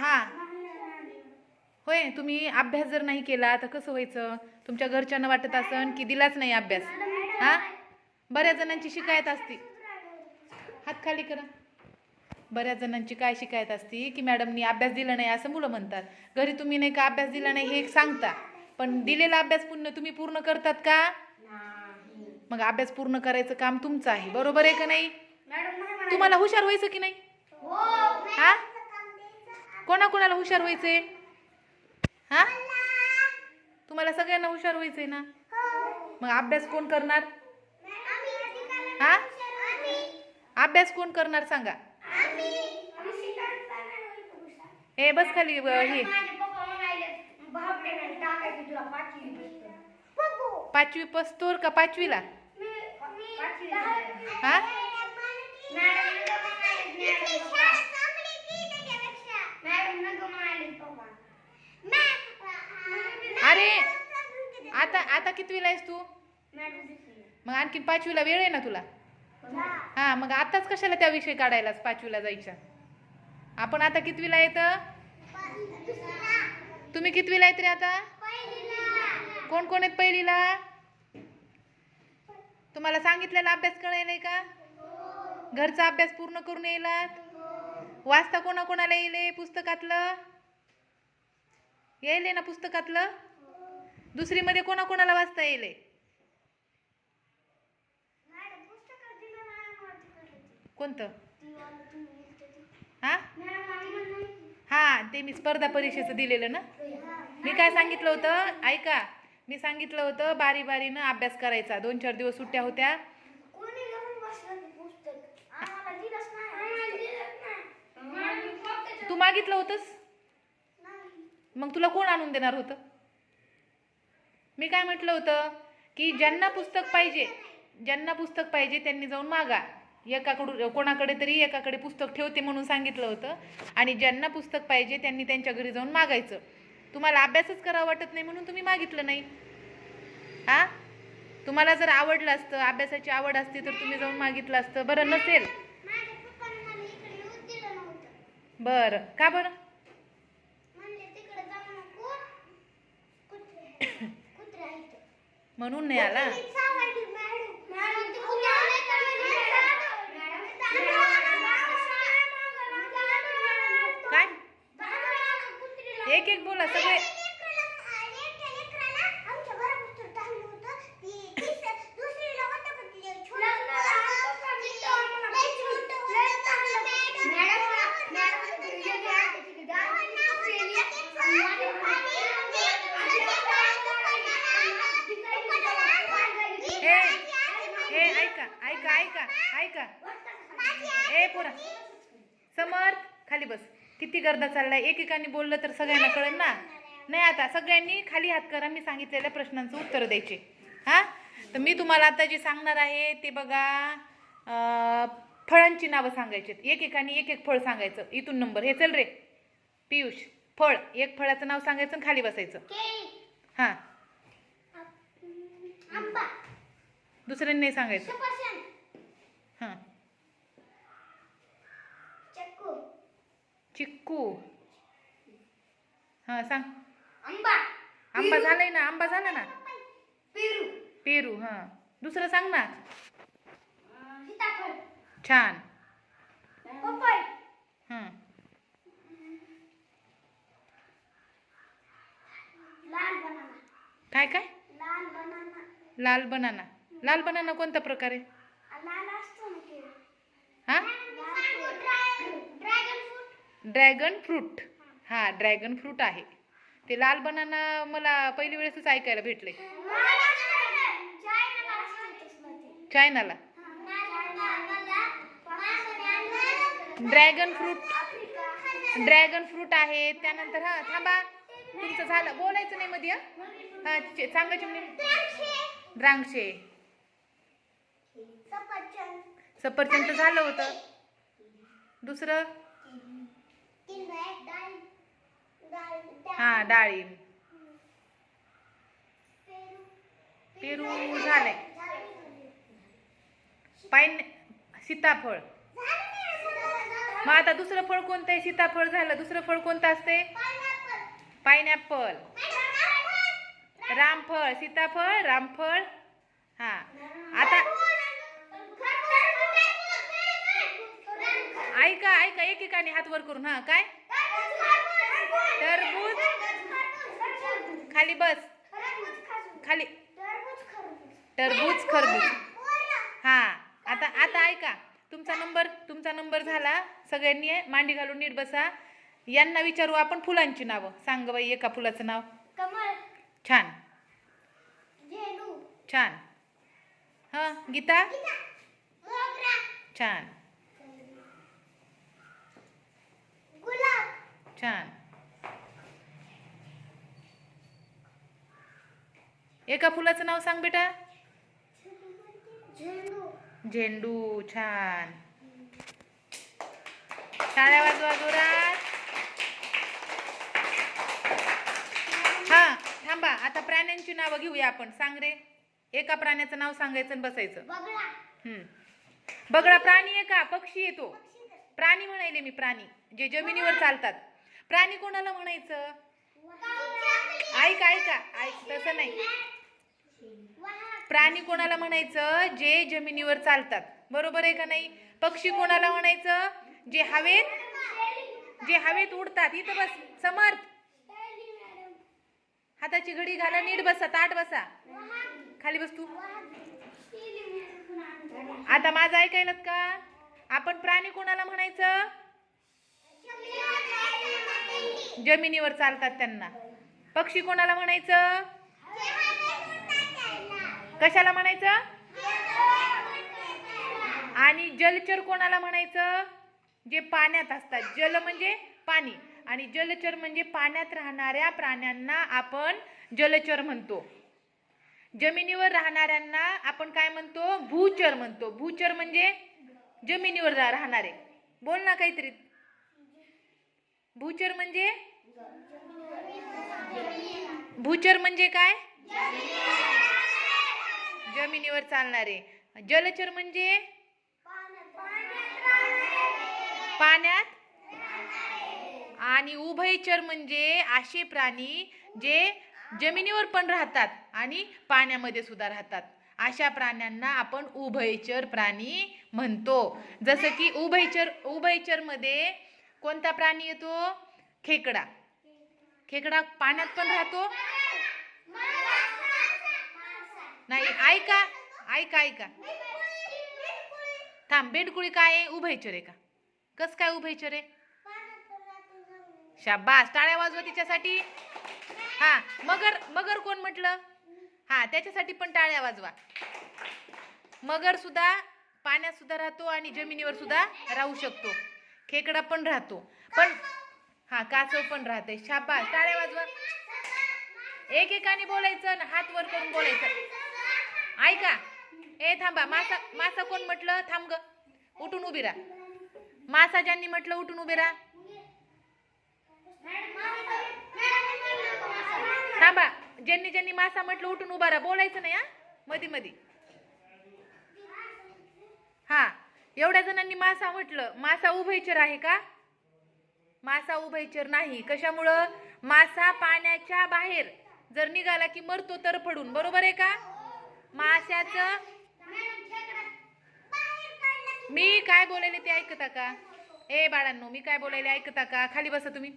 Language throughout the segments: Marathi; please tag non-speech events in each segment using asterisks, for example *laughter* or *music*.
हा. होय तुम्ही अभ्यास जर नाही केला तर कसं व्हायचं? तुमच्या घरच्यांना वाटत असन की दिलाच नाही अभ्यास. हा? बऱ्याच जणांची शिकायत असती. हात खाली करा. बऱ्याच जणांची काय शिकायत असती की मॅडमनी अभ्यास दिला नाही असं मुलं म्हणतात. घरी तुम्ही नाही का अभ्यास दिला नाही हे एक सांगता. पण दिलेला अभ्यास पूर्ण तुम्ही पूर्ण करतात का? मग अभ्यास पूर्ण करायचं काम तुमचं आहे. बरोबर आहे का नाही? तुम्हाला हुशार व्हायचं की नाही? हा? कोणाकोणाला हुशार व्हायचंय? हा? तुम्हाला सगळ्यांना हुशार व्हायचंय ना? मग अभ्यास कोण करणार? हा? अभ्यास कोण करणार सांगा? ए बस खाली हे. पाचवी पस्तोर का पाचवीला? हा? अरे आता आता कितवीला आहेस तू? मग आणखीन पाचवीला वेळ आहे ना तुला? हा. मग आताच कशाला त्या विषय काढायलाच पाचवीला जायच्या? आपण आता कितवीला येत तुम्ही कितवीला येत रे आता? कोण कोण आहेत पहिलीला? तुम्हाला सांगितलेला अभ्यास कळायलाय का? घरचा अभ्यास पूर्ण करून येलात वाचता कोणा कोणाला येईल पुस्तकातलं? येईल ना पुस्तकातलं? दुसरीमध्ये कोणा कोणाला वाचता येईल? कोणतं हा? हा ते मी स्पर्धा परीक्षेचं दिलेलं ना. मी काय सांगितलं होतं? ऐका मी सांगितलं होतं बारी बारीनं अभ्यास करायचा. दोन चार दिवस सुट्ट्या होत्या. मागितलं होतंस? मग तुला कोण आणून देणार होतं? मी काय म्हटलं होतं की ज्यांना पुस्तक पाहिजे ज्यांना पुस्तक पाहिजे त्यांनी जाऊन मागा. एकाकडून कोणाकडे तरी एकाकडे पुस्तक ठेवते म्हणून सांगितलं होतं आणि ज्यांना पुस्तक पाहिजे त्यांनी त्यांच्या घरी जाऊन मागायचं. तुम्हाला अभ्यासच करावा वाटत नाही म्हणून तुम्ही मागितलं नाही. हा? तुम्हाला जर आवडलं असतं अभ्यासाची आवड असते तर तुम्ही जाऊन मागितलं असतं. बरं नसेल. बरं. का बरं? *laughs* म्हणून नाही आला? काय? एक एक बोला सगळे हे हे ऐका ऐका ऐका ऐका ए पोरा समर्थ खाली बस गर्दा चाललाय एकेकाने बोललं तर सगळ्यांना कळेल ना. नाही आता सगळ्यांनी खाली हात करा मी सांगितलेल्या प्रश्नांचं उत्तर द्यायचे. हा? तर मी तुम्हाला आता जे सांगणार आहे ते बघा. फळांची नावं सांगायची एकेकाने एक एक फळ सांगायचं. इथून नंबर. हे चल रे. पियुष फळ. एक फळाचं नाव सांगायचं आणि खाली बसायचं. हां. दुसऱ्यांनी नाही सांगायचं. हां चक्कू चिक्कू. हां सांग. आंबा. आंबा झालाय ना आंबा झाला ना? पेरू. पेरू हां. दुसरं सांग ना. सीताफळ. छान. पपई. हां. लाल बनाना. काय काय? लाल बनाना. लाल बनाना. लाल बनाना कोणता प्रकार आहे लाल असतो ना ते हां ड्रॅगन फ्रूट ड्रॅगन फ्रूट. हां ड्रॅगन फ्रूट आहे. ते लाल बनाना मला पहिली वेळेसच ऐकायला भेटले. चायनाला. Dragon fruit. ड्रॅगन फ्रूट आहे. त्यानंतर हां थांबा. तुमचं झालं. बोलायचं नाही मध्ये हां. हां सांगा चिमणी म्हणजे. द्राक्षे. सफरचंद. झालं होतं. दुसरं? हां डाळिंब पेरू झालंय पाईन सीताफळ. मग आता दुसरं फळ कोणतं आहे? सीताफळ झालं. दुसरं फळ कोणतं असते? पायनॅपल रामफळ. सीताफळ रामफळ. हा. आता ऐका ऐका एकेकाने हात वर करून हा काय? टरबूज. खाली बस. खाली. टरबूज खरबूज. हा आता आता ऐका. तुमचा नंबर तुमचा नंबर झाला. सगळ्यांनी मांडी घालून नीट बसा. यांना विचारू आपण फुलांची नावं. सांग बाई एका फुलाचं नाव. छान. छान. हा गीता. छान. छान. एका फुलाचं नाव सांग बेटा. झेंडू. छान. टाळ्या वाजवा जोरात. हा थांबा आता प्राण्यांची नावं घेऊया आपण. सांग रे. एका प्राण्याचं नाव सांगायचं आणि बसायचं. हम्म. बगळा प्राणी आहे का? पक्षी येतो प्राणी म्हणायले मी प्राणी जे जमिनीवर चालतात. प्राणी कोणाला म्हणायचं? ऐक ऐका ऐक तसं नाही. प्राणी कोणाला म्हणायचं? जे जमिनीवर चालतात. बरोबर आहे का नाही? पक्षी कोणाला म्हणायचं? जे हवेत जे हवेत उडतात. इथं बस समर्थ हाताची घडी घाला नीट बसा ताट बसा. खाली बस तू. आता माझं ऐकायलात का? आपण प्राणी कोणाला म्हणायचं? जमिनीवर चालतात त्यांना. पक्षी कोणाला म्हणायचं? कशाला म्हणायचं? आणि जलचर कोणाला म्हणायचं? जे पाण्यात असतात. जल म्हणजे पाणी. आणि जलचर म्हणजे पाण्यात राहणाऱ्या प्राण्यांना आपण जलचर म्हणतो. जमिनीवर राहणाऱ्यांना आपण काय म्हणतो? भूचर म्हणतो. भूचर म्हणजे जमिनीवर रा- राहणारे. बोल ना काहीतरी. भूचर म्हणजे? भूचर म्हणजे काय? जमिनीवर चालणारे. जलचर म्हणजे? पाण्यात? आणि उभयचर म्हणजे असे प्राणी जे जमिनीवर पण राहतात आणि पाण्यामध्ये सुद्धा राहतात. अशा प्राण्यांना आपण उभयचर प्राणी म्हणतो. जसं की उभयचर उभयचरमध्ये कोणता प्राणी येतो? खेकडा. खेकडा पाण्यात पण राहतो. नाही ऐका ऐका ऐका. थांब बेडकुळी काय आहे? उभयचर आहे का? कस काय उभयचर आहे शाबास टाळ्या वाजवा तिच्यासाठी. हा मगर मगर कोण म्हटलं? हा त्याच्यासाठी पण टाळ्या वाजवा. मगर सुद्धा पाण्यात सुद्धा राहतो आणि जमिनीवर सुद्धा राहू शकतो. खेकडा पण राहतो. पण हा कासव पण राहते. शाबास. टाळ्या वाजवा. एकेकाने बोलायचं ना हात वर करून बोलायचं. ऐका. ए थांबा. मासा मासा कोण म्हटलं? थांब ग. उठून उभी राहा. मासा ज्यांनी म्हटलं उठून उभी राहा. थांबा. ज्यांनी ज्यांनी मासा म्हटलं उठून उभा राहा. बोलायचं नाही हा? मधी मधी. हा. एवढ्या जणांनी मासा म्हटलं. मासा उभयचर आहे का? मासा उभयचर नाही. कशामुळं? मासा पाण्याच्या बाहेर. जर निघाला की मरतो तर पडून. बरोबर आहे का? माशाचं मी काय बोलायले ते ऐकता का? ए बाळांनो मी काय बोलायले ऐकता का? खाली बसा तुम्ही.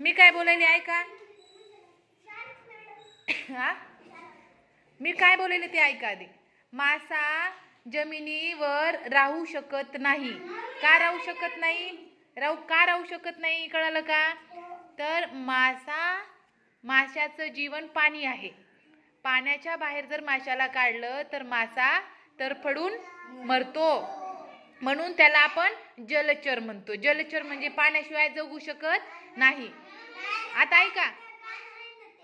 मी काय बोलायले ऐका. हा? मी काय बोलायले ते ऐका आधी. मासा जमिनीवर राहू शकत नाही. का राहू शकत नाही? राहू का राहू शकत नाही? कळालं का? तर मासा माशाचं जीवन पाणी आहे. पाण्याच्या बाहेर जर माशाला काढलं तर मासा तरफडून मरतो. म्हणून त्याला आपण जलचर म्हणतो. जलचर म्हणजे पाण्याशिवाय जगू शकत नाही. आता ऐका.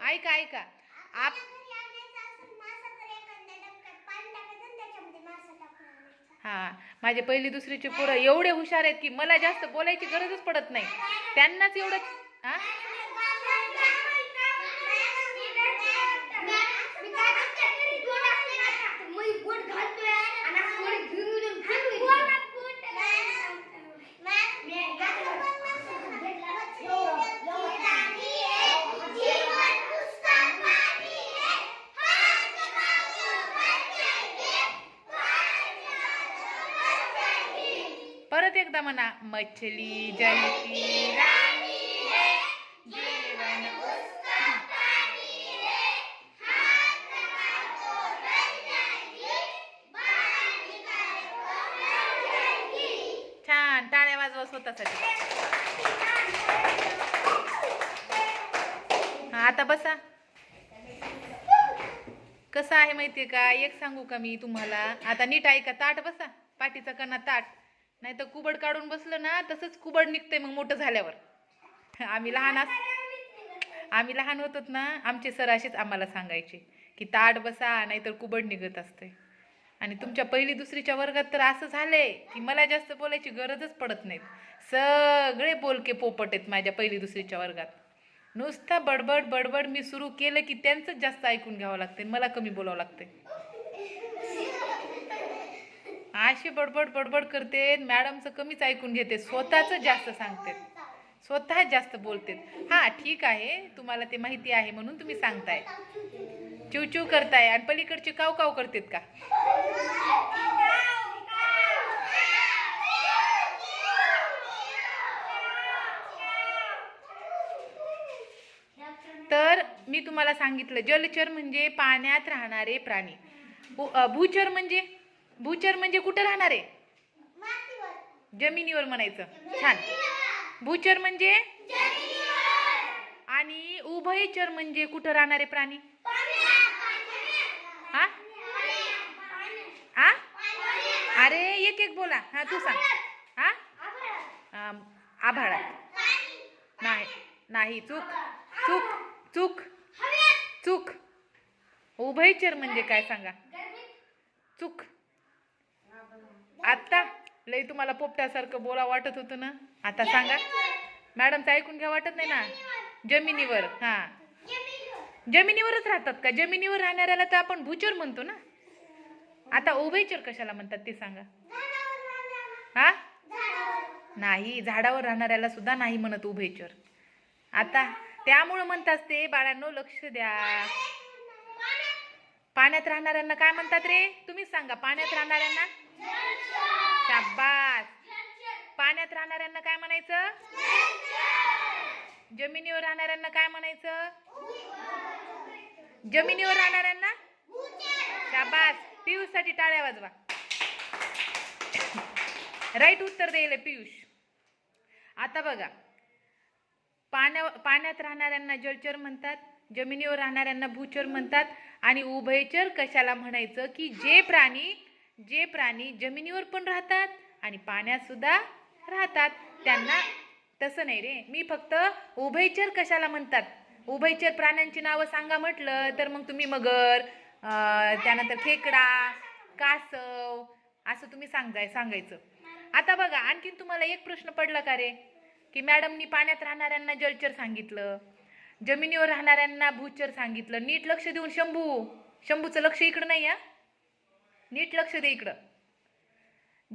ऐका ऐका. आप हा माझे पहिली दुसरीचे पोरं एवढे हुशार आहेत की मला जास्त बोलायची गरजच पडत नाही. त्यांनाच एवढं हा? परत एकदा म्हणा मछली जल छान टाळ्या वाजवा स्वतःसाठी. हा आता बसा. कसं आहे माहितीये का? एक सांगू का मी तुम्हाला? आता नीट ऐका ताट बसा. पाठीचा कणा ताट. नाही तर कुबड काढून बसलं ना तसंच कुबड निघते मग मोठं झाल्यावर. आम्ही लहान अस आम्ही लहान होतो ना आमचे सर असेच आम्हाला सांगायचे की ताट बसा नाहीतर कुबड निघत असते आणि तुमच्या पहिली दुसरीच्या वर्गात तर असं झालंय की मला जास्त बोलायची गरजच पडत नाहीत. सगळे बोलके पोपट आहेत माझ्या पहिली दुसरीच्या वर्गात. नुसता बडबड बडबड मी सुरू केलं की त्यांचंच जास्त ऐकून घ्यावं लागते मला कमी बोलावं लागते अशी बडबड बडबड करते. मॅडमचं कमीच ऐकून घेते. स्वतःचं जास्त सांगते. स्वतः जास्त बोलते. हा ठीक आहे. तुम्हाला ते माहिती आहे म्हणून तुम्ही सांगताय. चिवचिव करताय. आणि पलीकडचे काव काव करतेत का? तर मी तुम्हाला सांगितलं जलचर म्हणजे पाण्यात राहणारे प्राणी. भू- भूचर म्हणजे? भूचर म्हणजे कुठं राहणारे जमिनीवर म्हणायचं. छान. भूचर म्हणजे? आणि उभयचर म्हणजे कुठं राहणारे प्राणी? हा? हा? अरे एक एक बोला. हा तू सांग. हा? आभाळात. नाही नाही चूक. चूक चूक. चूक. उभयचर म्हणजे काय सांगा? चूक. आत्ता? लई तुम्हाला पोपट्यासारखं बोला वाटत होतं ना? आता सांगा. मॅडमचं ऐकून घ्या वाटत नाही ना? जमिनीवर हा. जमिनीवरच राहतात का? जमिनीवर राहणाऱ्याला तर आपण भूचर म्हणतो ना? आता उभयचर कशाला म्हणतात ते सांगा. हा? नाही झाडावर राहणाऱ्याला सुद्धा नाही म्हणत उभयचर आता त्यामुळं म्हणतात ते बाळांनो लक्ष द्या. पाण्यात राहणाऱ्यांना काय म्हणतात रे? तुम्हीच सांगा पाण्यात राहणाऱ्यांना शाबास. पाण्यात राहणाऱ्यांना काय म्हणायचं? जमिनीवर राहणाऱ्यांना काय म्हणायचं? जमिनीवर राहणाऱ्यांना? शाबास. पियुषसाठी टाळ्या वाजवा. राईट उत्तर देईल पियुष. आता बघा. पाण्या पाण्यात राहणाऱ्यांना जलचर म्हणतात जमिनीवर राहणाऱ्यांना भूचर म्हणतात आणि उभयचर कशाला म्हणायचं की जे प्राणी जे प्राणी जमिनीवर पण राहतात आणि पाण्यात सुद्धा राहतात त्यांना तसं नाही रे. मी फक्त उभयचर कशाला म्हणतात? उभयचर प्राण्यांची नावं सांगा म्हटलं तर मग तुम्ही मगर त्यानंतर खेकडा कासव असं तुम्ही सांगताय सांगायचं. आता बघा आणखीन तुम्हाला एक प्रश्न पडला का रे? की मॅडमनी पाण्यात राहणाऱ्यांना जलचर सांगितलं जमिनीवर राहणाऱ्यांना भूचर सांगितलं. नीट लक्ष देऊन शंभू शंभूचं लक्ष इकडं नाही हा? नीट लक्ष दे इकडं.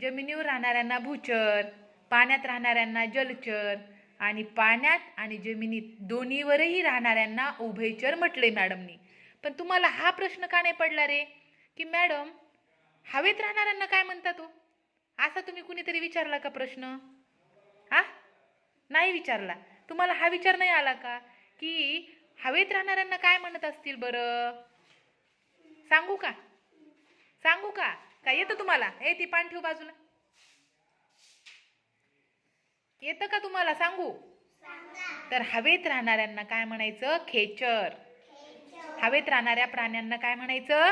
जमिनीवर राहणाऱ्यांना भूचर पाण्यात राहणाऱ्यांना जलचर आणि पाण्यात आणि जमिनीत दोन्हीवरही राहणाऱ्यांना उभयचर म्हटले मॅडमनी. पण तुम्हाला हा प्रश्न का नाही पडला रे? की मॅडम हवेत राहणाऱ्यांना काय म्हणता तू? असा तुम्ही कुणीतरी विचारला का प्रश्न? हा नाही विचारला. तुम्हाला हा विचार नाही आला का? की हवेत राहणाऱ्यांना काय म्हणत असतील बरं? सांगू का? सांगू का? काय येतं तुम्हाला? ए ती पान ठेव बाजूला. येतं का तुम्हाला? सांगू. तर हवेत राहणाऱ्यांना काय म्हणायचं? खेचर. हवेत राहणाऱ्या प्राण्यांना काय म्हणायचं?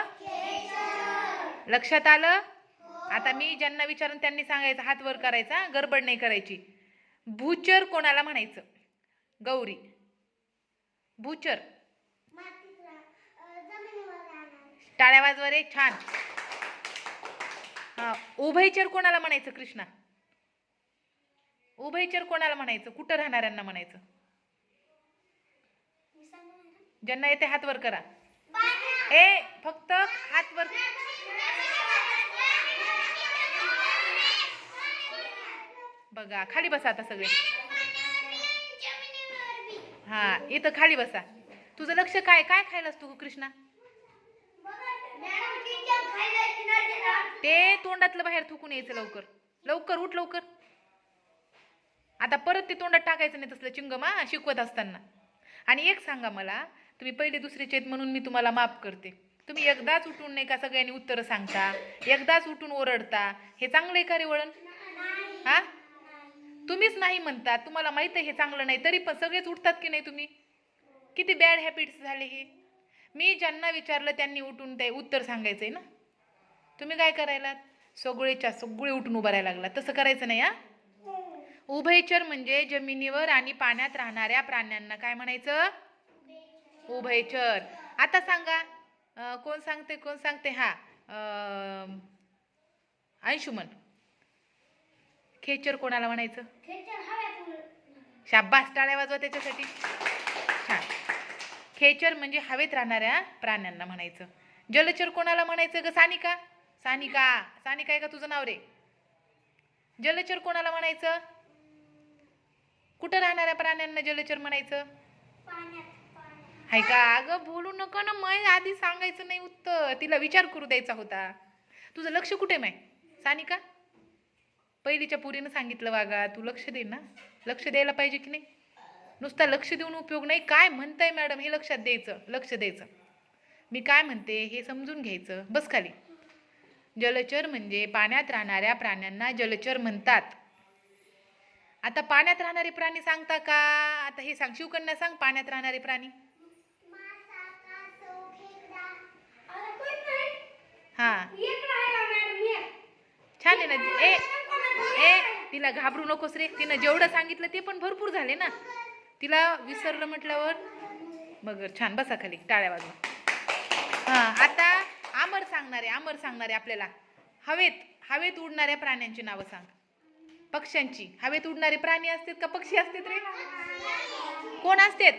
लक्षात आलं? आता मी ज्यांना विचारून त्यांनी सांगायचं हात वर करायचा गडबड नाही करायची. भूचर कोणाला म्हणायचं? गौरी. भूचर. टाळ्या वाजवा रे छान. हा उभयचर कोणाला म्हणायचं कृष्णा? उभयचर कोणाला म्हणायचं? कुठं राहणाऱ्यांना म्हणायचं? ज्यांना येते हातवर करा. ए फक्त हातवर बघा खाली बसा आता सगळे. हा इथं खाली बसा. तुझं लक्ष काय? काय खायलास तू कृष्णा? ते तोंडातलं बाहेर थुकून यायचं लवकर. लवकर उठ लवकर. आता परत ते तोंडात टाकायचं नाही तसलं चिंगमा शिकवत असताना. आणि एक सांगा मला तुम्ही पहिले दुसरीचे आहेत म्हणून मी तुम्हाला माफ करते. तुम्ही एकदाच उठून नाही का सगळ्यांनी उत्तरं सांगता एकदाच उठून ओरडता हे चांगलं आहे का रे वळण? हा? तुम्हीच नाही म्हणता तुम्हाला माहीत आहे हे चांगलं नाही तरी पण सगळेच उठतात की नाही तुम्ही? किती बॅड हॅबिट्स झाले हे. मी ज्यांना विचारलं त्यांनी उठून ते उत्तर सांगायचं आहे ना? तुम्ही काय करायला सगळेच्या सगळे उठून उभा राहायला लागला तसं करायचं नाही हा? उभयचर म्हणजे जमिनीवर आणि पाण्यात राहणाऱ्या प्राण्यांना काय म्हणायचं? उभयचर आता सांगा कोण सांगते कोण सांगते हा? अंशुमन. खेचर कोणाला म्हणायचं? शाब्बास टाळ्या वाजवा त्याच्यासाठी. छान. खेचर म्हणजे हवेत राहणाऱ्या प्राण्यांना म्हणायचं. जलचर कोणाला म्हणायचं ग सानिका? सानिका सानिका आहे का तुझं नाव रे? जलचर कोणाला म्हणायचं? कुठं राहणाऱ्या प्राण्यांना जलचर म्हणायचं? आहे हाय का? अगं बोलू नका ना मग आधी सांगायचं नाही उत्तर. तिला विचार करू द्यायचा होता. तुझं लक्ष कुठे माय? सानिका? पहिलीच्या पुरीनं सांगितलं वागा तू लक्ष दे ना. लक्ष द्यायला पाहिजे की नाही? नुसता लक्ष देऊन उपयोग नाही. काय म्हणताय मॅडम हे लक्षात द्यायचं लक्ष द्यायचं. मी काय म्हणते हे समजून घ्यायचं. बस खाली. जलचर म्हणजे पाण्यात राहणाऱ्या प्राण्यांना जलचर म्हणतात. आता पाण्यात राहणारे प्राणी सांगता का? आता हे सांग शिवकन्या सांग पाण्यात राहणारे प्राणी. हा. छान आहे ना ए ए तिला घाबरू नकोस रे. तिनं जेवढं सांगितलं ते पण भरपूर झाले ना. तिला विसरलं म्हटल्यावर मग छान बसा खाली टाळ्या वाजवा. हा आता सांगणारे अमर सांगणारे आपल्याला. हवेत हवेत उडणाऱ्या प्राण्यांची नावं सांग. पक्ष्यांची. हवेत उडणारे प्राणी असतात का पक्षी असतात रे? कोण असतात?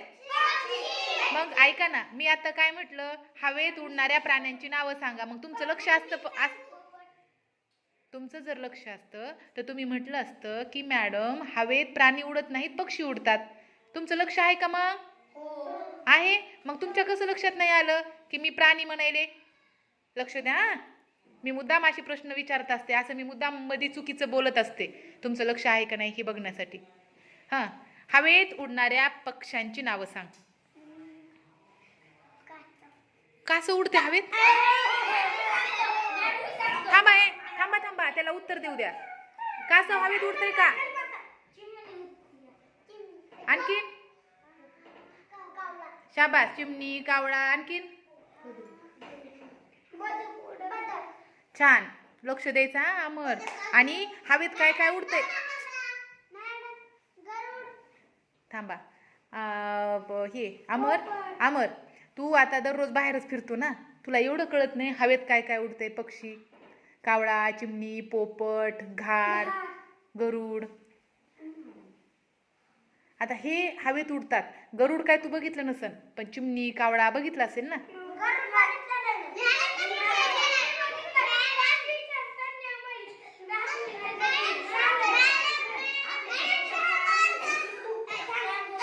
मग ऐका ना मी आता काय म्हटलं? हवेत उडणाऱ्या प्राण्यांची नावं सांगा. मग तुमचं लक्ष असतं तुमचं जर लक्ष असतं तर तुम्ही म्हटलं असतं की मॅडम हवेत प्राणी उडत नाहीत पक्षी उडतात. तुमचं लक्ष आहे का मग? आहे. मग तुमच्या कसं लक्षात नाही आलं की मी प्राणी म्हणायले? लक्ष द्या मी मुद्दाम अशी प्रश्न विचारत असते असं मी मुद्दाममध्ये चुकीचं बोलत असते. तुमचं लक्ष आहे का नाही हे बघण्यासाठी. हां. हवेत उडणाऱ्या पक्ष्यांची नावं सांग. कसं उडते हवेत? थांबा हे थांबा थांबा त्याला उत्तर देऊ द्या. कसं हवेत उडतंय का? आणखीन? शाबास चिमणी कावळा आणखीन? छान. लक्ष द्यायचं हा अमर. आणि हवेत काय काय उडतंय? थांबा. हे अमर अमर. तू आता दररोज बाहेरच फिरतो ना? तुला एवढं कळत नाही हवेत काय काय उडतंय? पक्षी कावळा चिमणी पोपट घार गरुड. आता हे हवेत उडतात. गरुड काय तू बघितलं नसन पण चिमणी कावळा बघितला असेल ना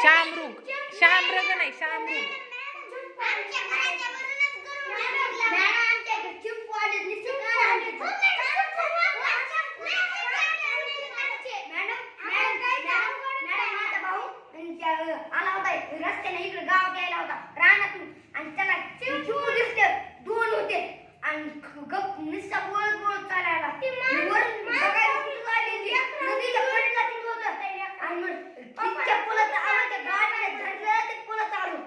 शामरुग शामरग नाही शामरुग आला होता रस्त्याने इकडे गाव गेला होता रानातून आणि त्याला चिमू दिसते दोन होते आणि गप नुसता बोलत बोलत चालायला वरून बघायला कुठं आली ती. नदीच्या कडेला तिथं होतं. आणि मग तिच्या पुलात आलं ते गाडीने धरलं ते पुलात आलो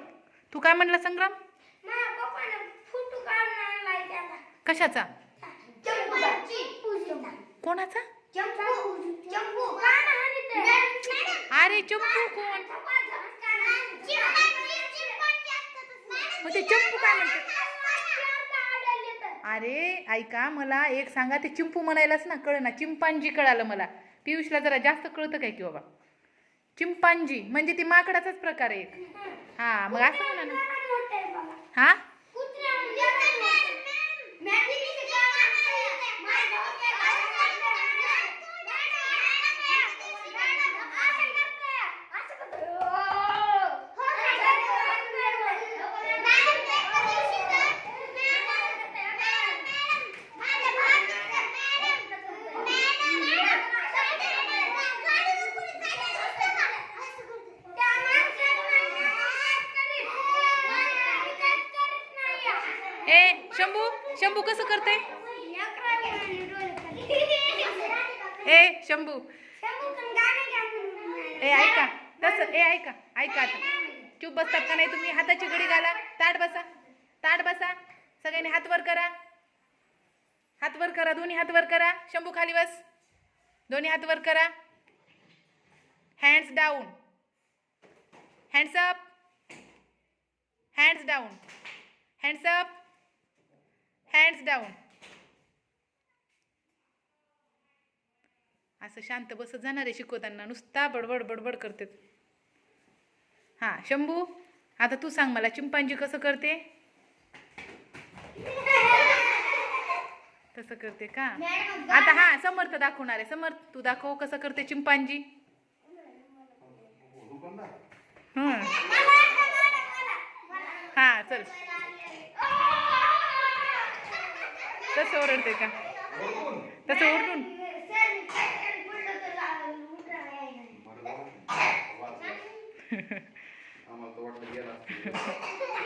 तू काय म्हणला संग्राम माझ्या पप्पाने फोटो काढून आणलाय त्याचा कशाचा? कोणाचा? अरे चंपू कोण? मग ते चंपू काय अरे ऐका मला एक सांगा ते चिंपू म्हणायलाच ना कळ ना चिंपांजी कळालं मला. पियुषला जरा जास्त कळतं काय की बाबा? चिंपांजी म्हणजे ती माकडाचाच प्रकार आहे. एक हा मग असं म्हणा ना. हा? ए शंभू शंभू कसं करते? ए शंभू. ए ऐका. तसं ए ऐका ऐका आता. चूप बसतात का नाही तुम्ही? हाताची घडी घाला. ताट बसा. ताट बसा. सगळ्यांनी हात वर करा. हात वर करा. दोन्ही हात वर करा. शंभू खाली बस. दोन्ही हात वर करा. Hands down hands up hands down hands up hands down असं शांत बसत जाणार आहे शिकवताना नुसता बडबड बडबड करते हां शंभू आता तू सांग मला चिंपांजी कसं करते? तसं करते का? आता हा समर्थ दाखवणार आहे. समर्थ तू दाखव कसं करते चिंपांजी. हा चल. तसं ओरडते का तसं ओरडून आम्हाला